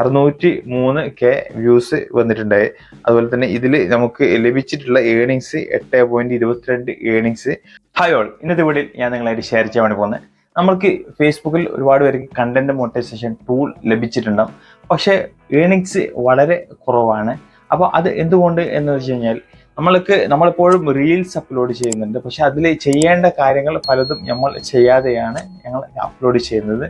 അറുന്നൂറ്റി മൂന്ന് K views വന്നിട്ടുണ്ടായി. അതുപോലെ തന്നെ ഇതിൽ നമുക്ക് ലഭിച്ചിട്ടുള്ള ഏണിങ്സ് എട്ട് പോയിന്റ് ഇരുപത്തിരണ്ട് ഏണിങ്സ് ഹായ് ഓൾ ഇന്നത്തെ വീഡിയോയിൽ ഞാൻ നിങ്ങളായിട്ട് ഷെയർ ചെയ്യാൻ വേണ്ടി പോകുന്നത്. നമ്മൾക്ക് ഫേസ്ബുക്കിൽ ഒരുപാട് പേർക്ക് കണ്ടന്റ് മോണിറ്റൈസേഷൻ ടൂൾ ലഭിച്ചിട്ടുണ്ടാവും. പക്ഷേ ഏണിങ്സ് വളരെ കുറവാണ്. അപ്പോൾ അത് എന്തുകൊണ്ട് എന്ന് വെച്ച് കഴിഞ്ഞാൽ നമ്മൾക്ക് നമ്മളെപ്പോഴും റീൽസ് അപ്ലോഡ് ചെയ്യുന്നുണ്ട്. പക്ഷെ അതിൽ ചെയ്യേണ്ട കാര്യങ്ങൾ പലതും നമ്മൾ ചെയ്യാതെയാണ് ഞങ്ങൾ അപ്ലോഡ് ചെയ്യുന്നത്.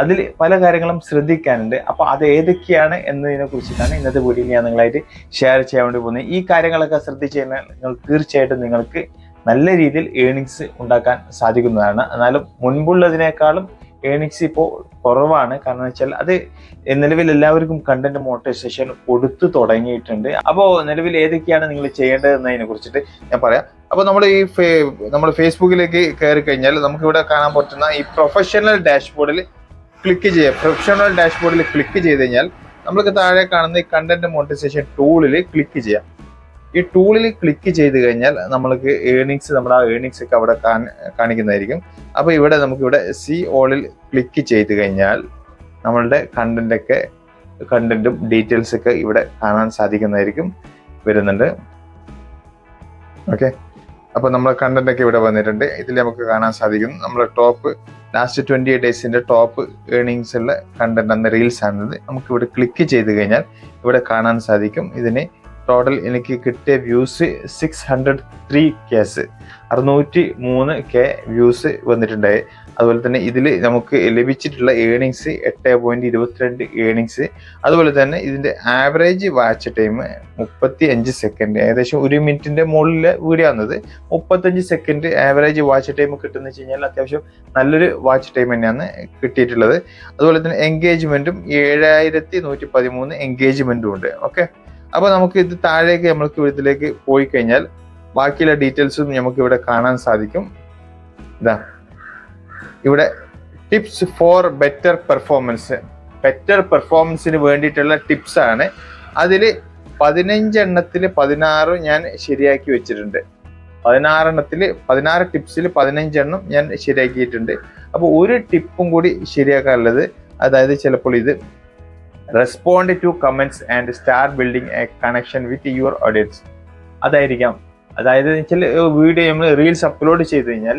അതിൽ പല കാര്യങ്ങളും ശ്രദ്ധിക്കാനുണ്ട്. അപ്പോൾ അത് ഏതൊക്കെയാണ് എന്നതിനെ കുറിച്ചിട്ടാണ് ഇന്നത്തെ വീഡിയോയിൽ ഞാൻ നിങ്ങളായിട്ട് ഷെയർ ചെയ്യാൻ വേണ്ടി പോകുന്നത്. ഈ കാര്യങ്ങളൊക്കെ ശ്രദ്ധിച്ചു കഴിഞ്ഞാൽ നിങ്ങൾ തീർച്ചയായിട്ടും നിങ്ങൾക്ക് നല്ല രീതിയിൽ ഏണിങ്സ് ഉണ്ടാക്കാൻ സാധിക്കുന്നതാണ്. എന്നാലും മുൻപുള്ളതിനേക്കാളും ഏണിങ്സ് ഇപ്പോൾ കുറവാണ്. കാരണം വെച്ചാൽ അത് നിലവിൽ എല്ലാവർക്കും കണ്ടന്റ് മോണിറ്റൈസേഷൻ കൊടുത്തു തുടങ്ങിയിട്ടുണ്ട്. അപ്പോൾ നിലവിൽ ഏതൊക്കെയാണ് നിങ്ങൾ ചെയ്യേണ്ടത് എന്നതിനെ കുറിച്ചിട്ട് ഞാൻ പറയാം. അപ്പോൾ നമ്മൾ ഈ നമ്മൾ ഫേസ്ബുക്കിലേക്ക് കയറി കഴിഞ്ഞാൽ നമുക്കിവിടെ കാണാൻ പറ്റുന്ന ഈ പ്രൊഫഷണൽ ഡാഷ്ബോർഡിൽ ക്ലിക്ക് ചെയ്യുക. പ്രൊഫഷണൽ ഡാഷ്ബോർഡിൽ ക്ലിക്ക് ചെയ്ത് കഴിഞ്ഞാൽ നമ്മൾക്ക് താഴെ കാണുന്ന ഈ കണ്ടന്റ് മോണിറ്റൈസേഷൻ ടൂളിൽ ക്ലിക്ക് ചെയ്യാം ഈ ടൂളിൽ ക്ലിക്ക് ചെയ്ത് കഴിഞ്ഞാൽ നമ്മൾക്ക് ഏണിങ്സ് നമ്മുടെ ആ ഏണിങ്സ് ഒക്കെ അവിടെ കാണിക്കുന്നതായിരിക്കും. അപ്പോൾ ഇവിടെ നമുക്ക് ഇവിടെ സി ഓളിൽ ക്ലിക്ക് ചെയ്ത് കഴിഞ്ഞാൽ നമ്മളുടെ കണ്ടന്റ് ഒക്കെ കണ്ടന്റും ഡീറ്റെയിൽസ് ഒക്കെ ഇവിടെ കാണാൻ സാധിക്കുന്നതായിരിക്കും വരുന്നുണ്ട്. ഓക്കെ അപ്പോൾ നമ്മുടെ കണ്ടന്റ് ഒക്കെ ഇവിടെ വന്നിട്ടുണ്ട്. ഇതിൽ നമുക്ക് കാണാൻ സാധിക്കും നമ്മുടെ ടോപ്പ് ലാസ്റ്റ് ട്വന്റി ഡേയ്സിന്റെ ടോപ്പ് ഏണിങ്സ് ഉള്ള കണ്ടന്റ് എന്ന റീൽസ് ആണിത്. നമുക്ക് ഇവിടെ ക്ലിക്ക് ചെയ്ത് കഴിഞ്ഞാൽ ഇവിടെ കാണാൻ സാധിക്കും. ഇതിന് ടോട്ടൽ എനിക്ക് കിട്ടിയ views six hundred three Ks അറുന്നൂറ്റി മൂന്ന് കെ വ്യൂസ് വന്നിട്ടുണ്ടായി. അതുപോലെ തന്നെ ഇതിൽ നമുക്ക് ലഭിച്ചിട്ടുള്ള ഏണിങ്സ് എട്ട് പോയിന്റ് ഇരുപത്തിരണ്ട് ഏണിങ്സ് അതുപോലെ തന്നെ ഇതിന്റെ ആവറേജ് വാച്ച് ടൈം മുപ്പത്തി അഞ്ച് സെക്കൻഡ് ഏകദേശം ഒരു മിനിറ്റിന്റെ മുകളിൽ വീഡിയോ ആണത് മുപ്പത്തഞ്ച് സെക്കൻഡ് ആവറേജ് വാച്ച് ടൈം കിട്ടുന്ന വെച്ച് കഴിഞ്ഞാൽ അത്യാവശ്യം നല്ലൊരു വാച്ച് ടൈം തന്നെയാണ് കിട്ടിയിട്ടുള്ളത്. അതുപോലെ തന്നെ എൻഗേജ്മെന്റും ഏഴായിരത്തി നൂറ്റി പതിമൂന്ന് എൻഗേജ്മെന്റും ഉണ്ട്. ഓക്കെ അപ്പോൾ നമുക്ക് ഇത് താഴേക്ക് നമ്മൾക്ക് ഇതിലേക്ക് പോയി കഴിഞ്ഞാൽ ബാക്കിയുള്ള ഡീറ്റെയിൽസും നമുക്ക് ഇവിടെ കാണാൻ സാധിക്കും. ഇതാ. ഇവിടെ tips for better performance better പെർഫോമൻസിന് വേണ്ടിയിട്ടുള്ള ടിപ്സ് ആണ്. അതിൽ പതിനഞ്ചെണ്ണത്തിൽ പതിനാറ് ഞാൻ ശരിയാക്കി വെച്ചിട്ടുണ്ട്. പതിനാറെണ്ണത്തിൽ പതിനാറ് ടിപ്സിൽ പതിനഞ്ചെണ്ണം ഞാൻ ശരിയാക്കിയിട്ടുണ്ട്. അപ്പോൾ ഒരു ടിപ്പും കൂടി ശരിയാക്കാനുള്ളത്. അതായത് ചിലപ്പോൾ ഇത് respond to comments and start building a connection with your audience അതായിരിക്കാം. അതായത് വെച്ചാൽ വീഡിയോ നമ്മൾ റീൽസ് അപ്ലോഡ് ചെയ്ത് കഴിഞ്ഞാൽ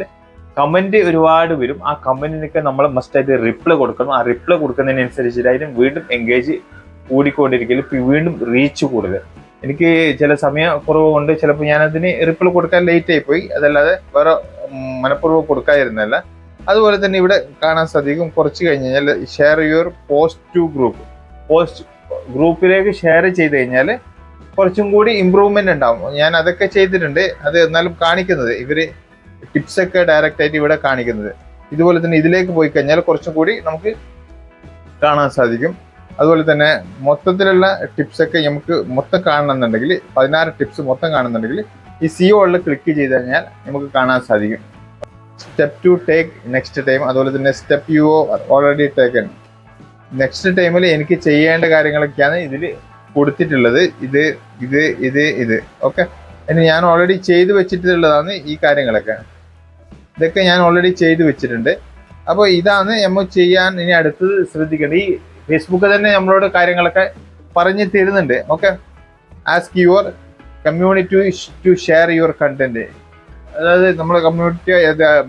കമന്റ് ഒരുപാട് വരും. ആ കമന്റിനൊക്കെ നമ്മൾ മസ്റ്റായിട്ട് റിപ്ലൈ കൊടുക്കണം. ആ റിപ്ലൈ കൊടുക്കുന്നതിനനുസരിച്ചിട്ടായാലും വീണ്ടും എൻഗേജ് കൂടിക്കൊണ്ടിരിക്കലും വീണ്ടും റീച്ച് കൂടുതൽ എനിക്ക് ചില സമയം കുറവ് കൊണ്ട് ചിലപ്പോൾ ഞാനതിന് റിപ്ലൈ കൊടുക്കാൻ ലേറ്റ് ആയി പോയി. അതല്ലാതെ വേറെ മനഃപൂർവം കൊടുക്കാതിരുന്നല്ല അതുപോലെ തന്നെ ഇവിടെ കാണാൻ സാധിക്കും കുറച്ച് കഴിഞ്ഞ് കഴിഞ്ഞാൽ share your post to group post ഗ്രൂപ്പിലേക്ക് ഷെയർ ചെയ്ത് കഴിഞ്ഞാൽ കുറച്ചും കൂടി ഇമ്പ്രൂവ്മെന്റ് ഉണ്ടാവും. ഞാൻ അതൊക്കെ ചെയ്തിട്ടുണ്ട്. അത് എന്നാലും കാണിക്കുന്നത്. ഇവർ ടിപ്സൊക്കെ ഡയറക്റ്റ് ആയിട്ട് ഇവിടെ കാണിക്കുന്നത്. ഇതുപോലെ തന്നെ ഇതിലേക്ക് പോയി കഴിഞ്ഞാൽ കുറച്ചും കൂടി നമുക്ക് കാണാൻ സാധിക്കും. അതുപോലെ തന്നെ മൊത്തത്തിലുള്ള ടിപ്സൊക്കെ നമുക്ക് മൊത്തം കാണണമെന്നുണ്ടെങ്കിൽ പതിനാറ് ടിപ്സ് മൊത്തം കാണുന്നുണ്ടെങ്കിൽ ഈ സി ഓളിൽ ക്ലിക്ക് ചെയ്ത് കഴിഞ്ഞാൽ നമുക്ക് കാണാൻ സാധിക്കും. Step to take next time അതുപോലെ തന്നെ step you already taken next ടൈമിൽ എനിക്ക് ചെയ്യേണ്ട കാര്യങ്ങളൊക്കെയാണ് ഇതിൽ കൊടുത്തിട്ടുള്ളത്. ഇത് ഇത് ഇത് ഇത്. ഓക്കെ ഇനി ഞാൻ ഓൾറെഡി ചെയ്തു വെച്ചിട്ടുള്ളതാണ് ഈ കാര്യങ്ങളൊക്കെ. ഇതൊക്കെ ഞാൻ ഓൾറെഡി ചെയ്തു വെച്ചിട്ടുണ്ട്. അപ്പോൾ ഇതാണ് നമ്മൾ ചെയ്യാൻ ഇനി അടുത്തത് ശ്രദ്ധിക്കേണ്ടത്. ഈ ഫേസ്ബുക്ക് തന്നെ നമ്മളോട് കാര്യങ്ങളൊക്കെ പറഞ്ഞു തരുന്നുണ്ട്. Okay ask your community to share your content അതായത് നമ്മുടെ കമ്മ്യൂണിറ്റി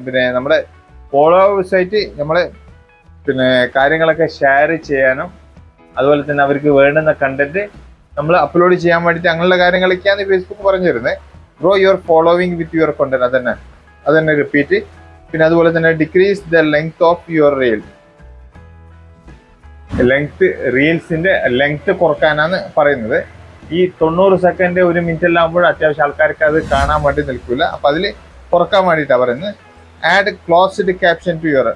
പിന്നെ നമ്മുടെ ഫോളോവേഴ്സായിട്ട് നമ്മളെ പിന്നെ കാര്യങ്ങളൊക്കെ ഷെയർ ചെയ്യാനും അതുപോലെ തന്നെ അവർക്ക് വേണ്ടുന്ന കണ്ടന്റ് നമ്മൾ അപ്ലോഡ് ചെയ്യാൻ വേണ്ടിയിട്ട് അങ്ങനെയുള്ള കാര്യങ്ങളൊക്കെയാണ് ഫേസ്ബുക്ക് പറഞ്ഞു തരുന്നത് grow your following with your content അതന്നെ. അതന്നെ റിപ്പീറ്റ് പിന്നെ അതുപോലെ തന്നെ decrease the length of your reel length റീൽസിന്റെ length കുറക്കാനാണ് പറയുന്നത്. ഈ തൊണ്ണൂറ് സെക്കൻഡ് ഒരു മിനിറ്റ് എല്ലാം ആകുമ്പോൾ അത്യാവശ്യം ആൾക്കാർക്ക് അത് കാണാൻ വേണ്ടി നിൽക്കില്ല അപ്പൊ അതിൽ കുറയ്ക്കാൻ വേണ്ടിയിട്ടാണ് പറയുന്നത്. Add closed caption to your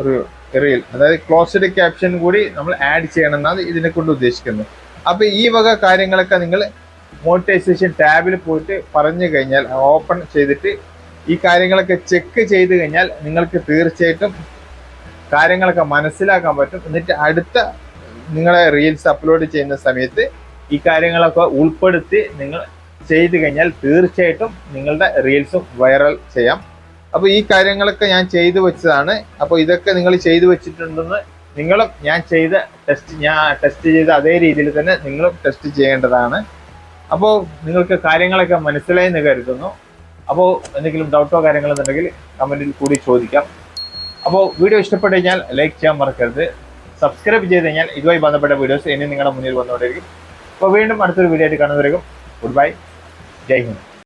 ഒരു റീൽ അതായത് ക്ലോസ്ഡ് ക്യാപ്ഷൻ കൂടി നമ്മൾ ആഡ് ചെയ്യണം എന്നാണ് ഇതിനെ കൊണ്ട് ഉദ്ദേശിക്കുന്നത്. അപ്പൊ ഈ വക കാര്യങ്ങളൊക്കെ നിങ്ങൾ മോണിറ്റൈസേഷൻ ടാബിൽ പോയിട്ട് പറഞ്ഞു കഴിഞ്ഞാൽ ഓപ്പൺ ചെയ്തിട്ട് ഈ കാര്യങ്ങളൊക്കെ ചെക്ക് ചെയ്ത് കഴിഞ്ഞാൽ നിങ്ങൾക്ക് തീർച്ചയായിട്ടും കാര്യങ്ങളൊക്കെ മനസ്സിലാക്കാൻ പറ്റും. എന്നിട്ട് അടുത്ത നിങ്ങളെ റീൽസ് അപ്ലോഡ് ചെയ്യുന്ന സമയത്ത് ഈ കാര്യങ്ങളൊക്കെ ഉൾപ്പെടുത്തി നിങ്ങൾ ചെയ്ത് കഴിഞ്ഞാൽ തീർച്ചയായിട്ടും നിങ്ങളുടെ റീൽസും വൈറൽ ചെയ്യാം. അപ്പോൾ ഈ കാര്യങ്ങളൊക്കെ ഞാൻ ചെയ്തു വെച്ചതാണ്. അപ്പോൾ ഇതൊക്കെ നിങ്ങൾ ചെയ്തു വെച്ചിട്ടുണ്ടെന്ന് നിങ്ങളും ഞാൻ ചെയ്ത ടെസ്റ്റ് ഞാൻ ടെസ്റ്റ് ചെയ്ത അതേ രീതിയിൽ തന്നെ നിങ്ങളും ടെസ്റ്റ് ചെയ്യേണ്ടതാണ്. അപ്പോൾ നിങ്ങൾക്ക് കാര്യങ്ങളൊക്കെ മനസ്സിലായി എന്ന് കരുതുന്നു. അപ്പോൾ എന്തെങ്കിലും ഡൗട്ടോ കാര്യങ്ങളോ എന്നുണ്ടെങ്കിൽ കമന്റിൽ കൂടി ചോദിക്കാം. അപ്പോൾ വീഡിയോ ഇഷ്ടപ്പെട്ടു കഴിഞ്ഞാൽ ലൈക്ക് ചെയ്യാൻ മറക്കരുത്. സബ്സ്ക്രൈബ് ചെയ്ത് കഴിഞ്ഞാൽ ഇതുമായി ബന്ധപ്പെട്ട വീഡിയോസ് ഇനി നിങ്ങളുടെ മുന്നിൽ വന്നുകൊണ്ടിരിക്കും അപ്പോൾ വീണ്ടും അടുത്തൊരു വീഡിയോ ആയിട്ട് കാണുന്നവരേക്കും ഗുഡ് ബൈ ജയ് ഹിന്ദ്.